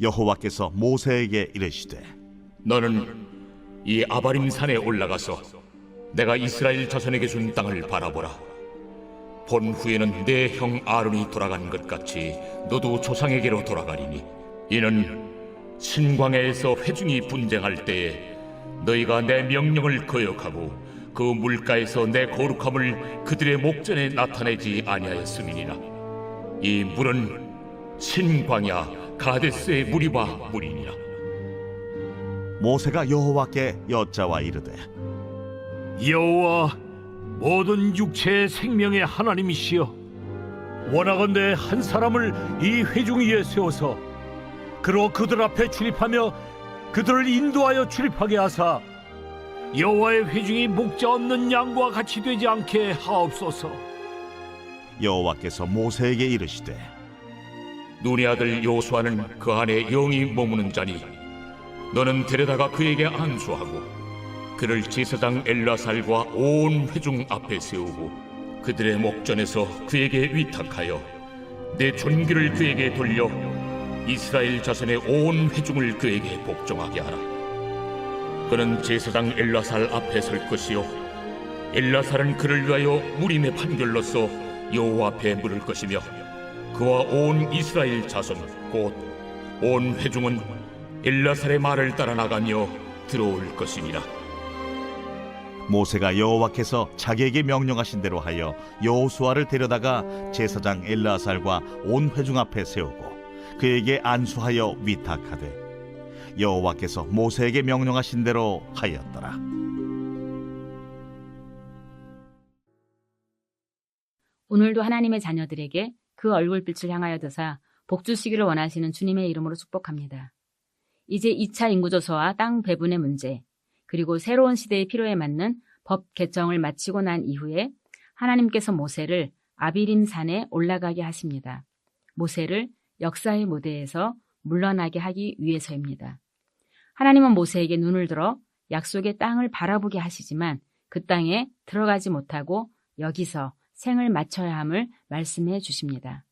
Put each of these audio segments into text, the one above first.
여호와께서 모세에게 이르시되 너는 이 아바림 산에 올라가서 내가 이스라엘 자손에게 준 땅을 바라보라. 본 후에는 내 형 아론이 돌아간 것 같이 너도 조상에게로 돌아가리니 이는 신광야에서 회중이 분쟁할 때에 너희가 내 명령을 거역하고 그 물가에서 내 거룩함을 그들의 목전에 나타내지 아니하였음이니라. 이 물은 신광야 가데스의 물이바 물이니라. 모세가 여호와께 여짜와 이르되 여호와 모든 육체의 생명의 하나님이시여 원하건대 한 사람을 이 회중 위에 세워서 그로 그들 앞에 출입하며 그들을 인도하여 출입하게 하사 여호와의 회중이 목자 없는 양과 같이 되지 않게 하옵소서 여호와께서 모세에게 이르시되 눈의 아들 요수아는 그 안에 영이 머무는 자니 너는 데려다가 그에게 안수하고 그를 제사장 엘라살과 온 회중 앞에 세우고 그들의 목전에서 그에게 위탁하여 내 존귀를 그에게 돌려 이스라엘 자손의 온 회중을 그에게 복종하게 하라. 그는 제사장 엘라살 앞에 설 것이요 엘라살은 그를 위하여 무림의 판결로서 여호와 앞에 물을 것이며 그와 온 이스라엘 자손 곧 온 회중은 엘라살의 말을 따라 나가며 들어올 것이니라 모세가 여호와께서 자기에게 명령하신 대로 하여 여호수아를 데려다가 제사장 엘라살과 온 회중 앞에 세우고 그에게 안수하여 위탁하되 여호와께서 모세에게 명령하신 대로 하였더라. 오늘도 하나님의 자녀들에게 그 얼굴빛을 향하여 드사 복 주시기를 원하시는 주님의 이름으로 축복합니다. 이제 2차 인구조사와 땅 배분의 문제, 그리고 새로운 시대의 필요에 맞는 법 개정을 마치고 난 이후에 하나님께서 모세를 아비림 산에 올라가게 하십니다. 모세를 역사의 무대에서 물러나게 하기 위해서입니다. 하나님은 모세에게 눈을 들어 약속의 땅을 바라보게 하시지만 그 땅에 들어가지 못하고 여기서 생을 마쳐야 함을 말씀해 주십니다.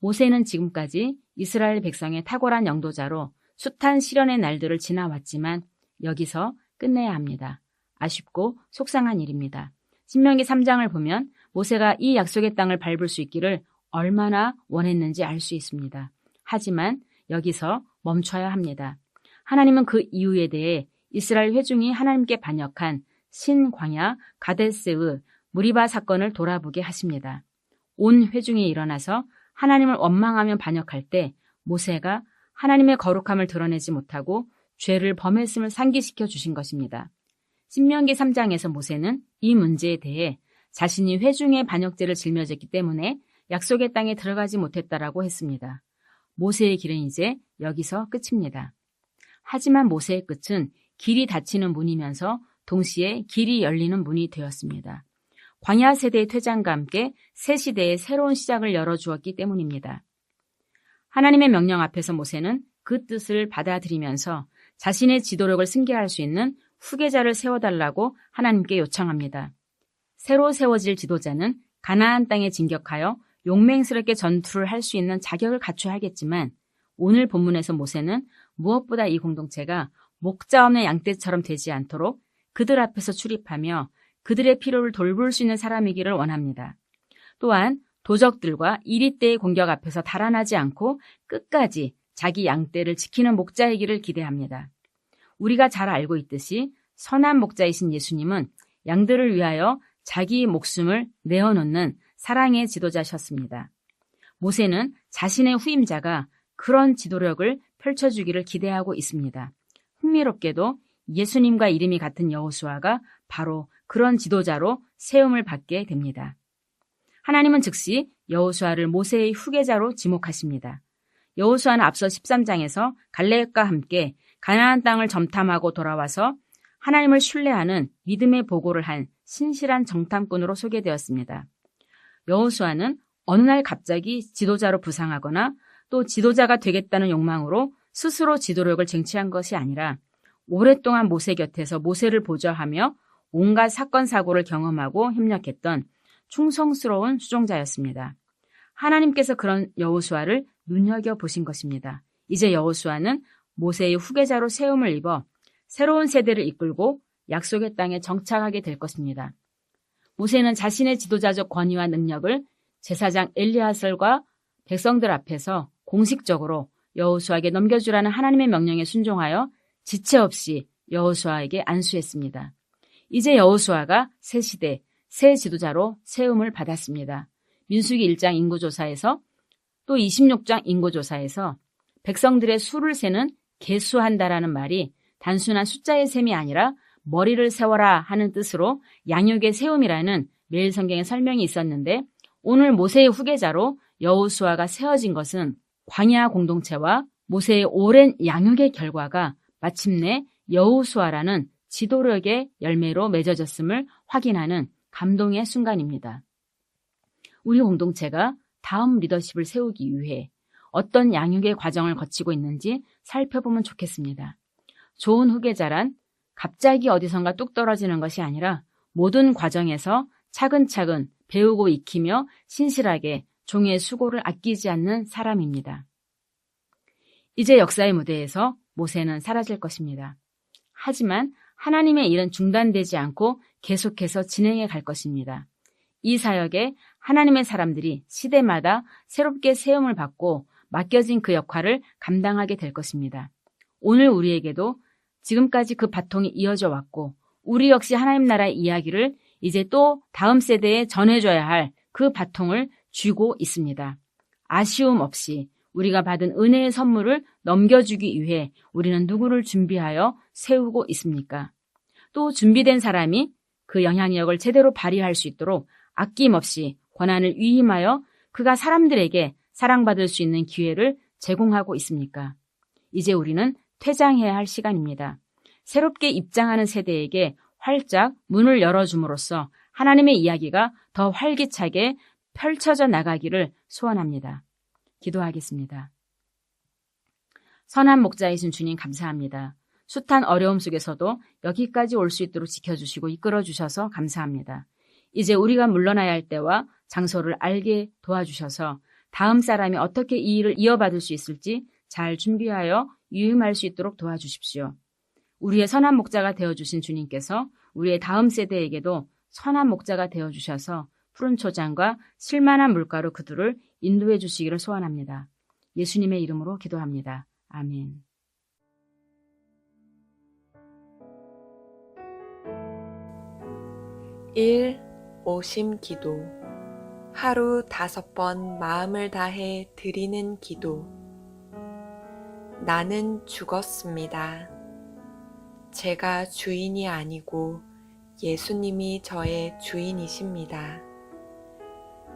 모세는 지금까지 이스라엘 백성의 탁월한 영도자로 숱한 시련의 날들을 지나왔지만 여기서 끝내야 합니다. 아쉽고 속상한 일입니다. 신명기 3장을 보면 모세가 이 약속의 땅을 밟을 수 있기를 얼마나 원했는지 알 수 있습니다. 하지만 여기서 멈춰야 합니다. 하나님은 그 이유에 대해 이스라엘 회중이 하나님께 반역한 신광야 가데스의 무리바 사건을 돌아보게 하십니다. 온 회중이 일어나서 하나님을 원망하며 반역할 때 모세가 하나님의 거룩함을 드러내지 못하고 죄를 범했음을 상기시켜 주신 것입니다. 신명기 3장에서 모세는 이 문제에 대해 자신이 회중의 반역죄를 짊어졌기 때문에 약속의 땅에 들어가지 못했다라고 했습니다. 모세의 길은 이제 여기서 끝입니다. 하지만 모세의 끝은 길이 닫히는 문이면서 동시에 길이 열리는 문이 되었습니다. 광야 세대의 퇴장과 함께 새 시대의 새로운 시작을 열어주었기 때문입니다. 하나님의 명령 앞에서 모세는 그 뜻을 받아들이면서 자신의 지도력을 승계할 수 있는 후계자를 세워달라고 하나님께 요청합니다. 새로 세워질 지도자는 가나안 땅에 진격하여 용맹스럽게 전투를 할 수 있는 자격을 갖춰야 하겠지만 오늘 본문에서 모세는 무엇보다 이 공동체가 목자 없는 양떼처럼 되지 않도록 그들 앞에서 출입하며 그들의 필요를 돌볼 수 있는 사람이기를 원합니다. 또한 도적들과 이리때의 공격 앞에서 달아나지 않고 끝까지 자기 양떼를 지키는 목자이기를 기대합니다. 우리가 잘 알고 있듯이 선한 목자이신 예수님은 양들을 위하여 자기 목숨을 내어놓는 사랑의 지도자셨습니다. 모세는 자신의 후임자가 그런 지도력을 펼쳐주기를 기대하고 있습니다. 흥미롭게도 예수님과 이름이 같은 여호수아가 바로 그런 지도자로 세움을 받게 됩니다. 하나님은 즉시 여호수아를 모세의 후계자로 지목하십니다. 여호수아는 앞서 13장에서 갈렙과 함께 가나안 땅을 점탐하고 돌아와서 하나님을 신뢰하는 믿음의 보고를 한 신실한 정탐꾼으로 소개되었습니다. 여호수아는 어느 날 갑자기 지도자로 부상하거나 또 지도자가 되겠다는 욕망으로 스스로 지도력을 쟁취한 것이 아니라 오랫동안 모세 곁에서 모세를 보좌하며 온갖 사건 사고를 경험하고 협력했던 충성스러운 수종자였습니다. 하나님께서 그런 여호수아를 눈여겨 보신 것입니다. 이제 여호수아는 모세의 후계자로 세움을 입어 새로운 세대를 이끌고 약속의 땅에 정착하게 될 것입니다. 모세는 자신의 지도자적 권위와 능력을 제사장 엘리아설과 백성들 앞에서 공식적으로 여호수아에게 넘겨주라는 하나님의 명령에 순종하여 지체 없이 여호수아에게 안수했습니다. 이제 여호수아가 새 시대, 새 지도자로 세움을 받았습니다. 민수기 1장 인구조사에서 또 26장 인구조사에서 백성들의 수를 세는 개수한다라는 말이 단순한 숫자의 셈이 아니라 머리를 세워라 하는 뜻으로 양육의 세움이라는 매일 성경의 설명이 있었는데 오늘 모세의 후계자로 여호수아가 세워진 것은 광야 공동체와 모세의 오랜 양육의 결과가 마침내 여호수아라는 지도력의 열매로 맺어졌음을 확인하는 감동의 순간입니다. 우리 공동체가 다음 리더십을 세우기 위해 어떤 양육의 과정을 거치고 있는지 살펴보면 좋겠습니다. 좋은 후계자란 갑자기 어디선가 뚝 떨어지는 것이 아니라 모든 과정에서 차근차근 배우고 익히며 신실하게 종의 수고를 아끼지 않는 사람입니다. 이제 역사의 무대에서 모세는 사라질 것입니다. 하지만 하나님의 일은 중단되지 않고 계속해서 진행해 갈 것입니다. 이 사역에 하나님의 사람들이 시대마다 새롭게 세움을 받고 맡겨진 그 역할을 감당하게 될 것입니다. 오늘 우리에게도 지금까지 그 바통이 이어져 왔고 우리 역시 하나님 나라의 이야기를 이제 또 다음 세대에 전해줘야 할 그 바통을 쥐고 있습니다. 아쉬움 없이 우리가 받은 은혜의 선물을 넘겨주기 위해 우리는 누구를 준비하여 세우고 있습니까? 또 준비된 사람이 그 영향력을 제대로 발휘할 수 있도록 아낌없이 권한을 위임하여 그가 사람들에게 사랑받을 수 있는 기회를 제공하고 있습니까? 이제 우리는 퇴장해야 할 시간입니다. 새롭게 입장하는 세대에게 활짝 문을 열어줌으로써 하나님의 이야기가 더 활기차게 펼쳐져 나가기를 소원합니다. 기도하겠습니다. 선한 목자이신 주님 감사합니다. 숱한 어려움 속에서도 여기까지 올 수 있도록 지켜주시고 이끌어 주셔서 감사합니다. 이제 우리가 물러나야 할 때와 장소를 알게 도와주셔서 다음 사람이 어떻게 이 일을 이어받을 수 있을지 잘 준비하여 유임할 수 있도록 도와주십시오. 우리의 선한 목자가 되어주신 주님께서 우리의 다음 세대에게도 선한 목자가 되어주셔서 푸른 초장과 실만한 물가로 그들을 인도해 주시기를 소원합니다. 예수님의 이름으로 기도합니다. 아멘. 일 오심 기도 하루 다섯 번 마음을 다해 드리는 기도 나는 죽었습니다. 제가 주인이 아니고 예수님이 저의 주인이십니다.